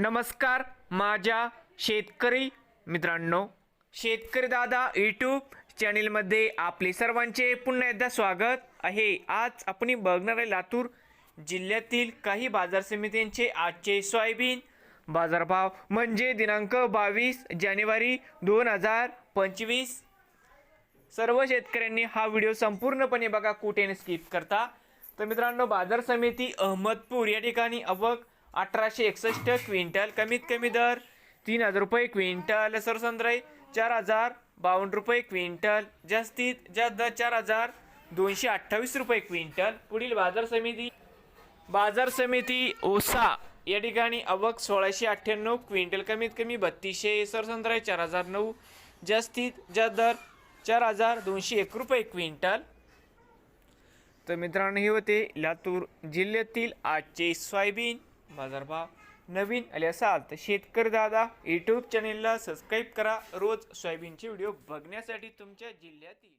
नमस्कार माझ्या शेतकरी मित्रांनो शेतकरी दादा यूट्यूब चॅनेलमध्ये आपले सर्वांचे पुन्हा एकदा स्वागत आहे. आज आपण बघणार आहे लातूर जिल्ह्यातील काही बाजार समित्यांचे आजचे सोयाबीन बाजारभाव. म्हणजे दिनांक बावीस जानेवारी दोन हजार पंचवीस. सर्व शेतकऱ्यांनी हा व्हिडिओ संपूर्णपणे बघा कुठे स्किप करता. तर मित्रांनो बाजार समिती अहमदपूर या ठिकाणी अवक अठराशे एकसष्ट क्विंटल कमीत कमी दर तीन हजार रुपये क्विंटल सरसंद्राई चार हजार बावन्न रुपये क्विंटल जास्तीत जास्त दर चार हजार दोनशे अठ्ठावीस रुपये क्विंटल. पुढील बाजार समिती. बाजार समिती ओसा. या ठिकाणी अवक सोळाशे अठ्ठ्याण्णव क्विंटल कमीत कमी बत्तीसशे सरसंद्राई चार हजार नऊ जास्तीत जास्त दर चार हजार दोनशे एक रुपये क्विंटल. तर मित्रांनो हे होते लातूर जिल्ह्यातील आजचे सोयाबीन. बाजारभाव नवीन आले असाल तर शेतकरी दादा यूट्यूब चॅनेलला सबस्क्राईब करा. रोज सोयाबीनचे व्हिडिओ बघण्यासाठी तुमच्या जिल्ह्यातील